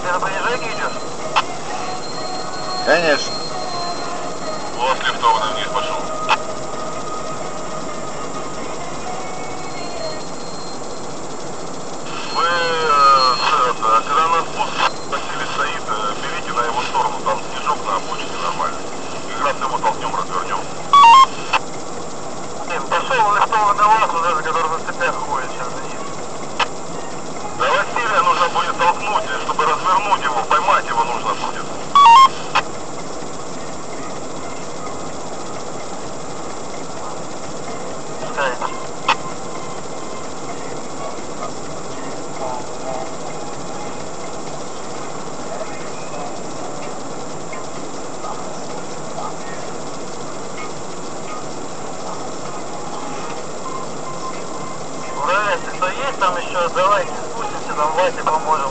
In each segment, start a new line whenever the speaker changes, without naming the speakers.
ты на понижение идешь?
Конечно.
Вот лифтованный вниз пошел. Вы, э, с- это, когда нас спуск Василий стоит, э, берите на его сторону, там снежок на обочине нормальный. Как раз его толкнем, развернем.
Блин, пошел лифтованный лаз уже, который на цепях ходит сейчас за ним. Пускай. Ура, если кто есть там еще, давайте спустимся, там Вате поможем.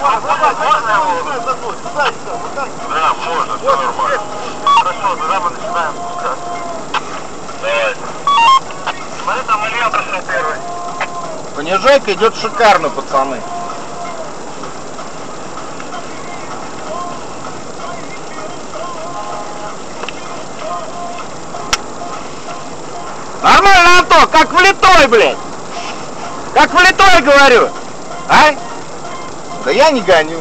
Можно, можно его?
Да, можно, все нормально.
Хорошо, тогда мы начинаем спускаться.
Давай.
Смотри, там Илья пошел первый.
Понижайка идет шикарно, пацаны. Нормально, Антон, как влитой, блядь. Как влитой, говорю. А? Да я не гоню.